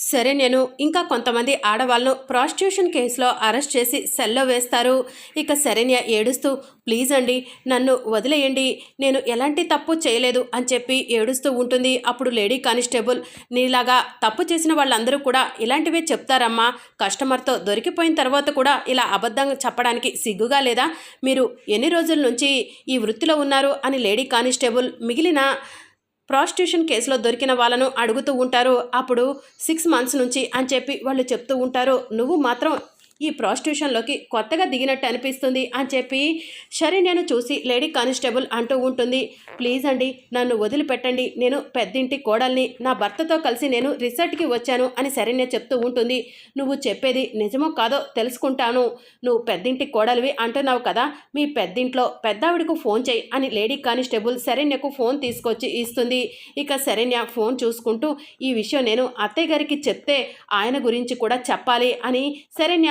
సరే నేను ఇంకా కొంతమంది ఆడవాళ్ళను ప్రాస్టిట్యూషన్ కేసులో అరెస్ట్ చేసి సెల్లో వేస్తారు. ఇక శరణ్య ఏడుస్తూ ప్లీజ్ అండి నన్ను వదిలేయండి. నేను ఎలాంటి తప్పు చేయలేదు అని చెప్పి ఏడుస్తూ ఉంటుంది. అప్పుడు లేడీ కానిస్టేబుల్ నీలాగా తప్పు చేసిన వాళ్ళందరూ కూడా ఇలాంటివే చెప్తారమ్మా. కస్టమర్తో దొరికిపోయిన తర్వాత కూడా ఇలా అబద్ధం చెప్పడానికి సిగ్గుగా లేదా? మీరు ఎన్ని రోజుల నుంచి ఈ వృత్తిలో ఉన్నారు? అని లేడీ కానిస్టేబుల్ మిగిలిన ప్రాస్టిట్యూషన్ కేసులో దొరికిన వాళ్ళను అడుగుతూ ఉంటారు. అప్పుడు సిక్స్ మంత్స్ నుంచి అని చెప్పి వాళ్ళు చెప్తూ ఉంటారు. నువ్వు మాత్రం ఈ ప్రాస్టిట్యూషన్లోకి కొత్తగా దిగినట్టు అనిపిస్తుంది అని చెప్పి శరణ్యను చూసి లేడీ కానిస్టేబుల్ అంటూ ఉంటుంది. ప్లీజ్ అండి నన్ను వదిలిపెట్టండి. నేను పెద్దింటి కోడల్ని నా భర్తతో కలిసి నేను రిసార్ట్కి వచ్చాను అని శరణ్య చెప్తూ ఉంటుంది. నువ్వు చెప్పేది నిజమో కాదో తెలుసుకుంటాను. నువ్వు పెద్దింటి కోడలివి అంటున్నావు కదా మీ పెద్దింట్లో పెద్దావిడకు ఫోన్ చేయి అని లేడీ కానిస్టేబుల్ శరణ్యకు ఫోన్ తీసుకొచ్చి ఇస్తుంది. ఇక శరణ్య ఫోన్ చూసుకుంటూ ఈ విషయం నేను అత్తయ్య గారికి చెప్తే ఆయన గురించి కూడా చెప్పాలి అని శరణ్య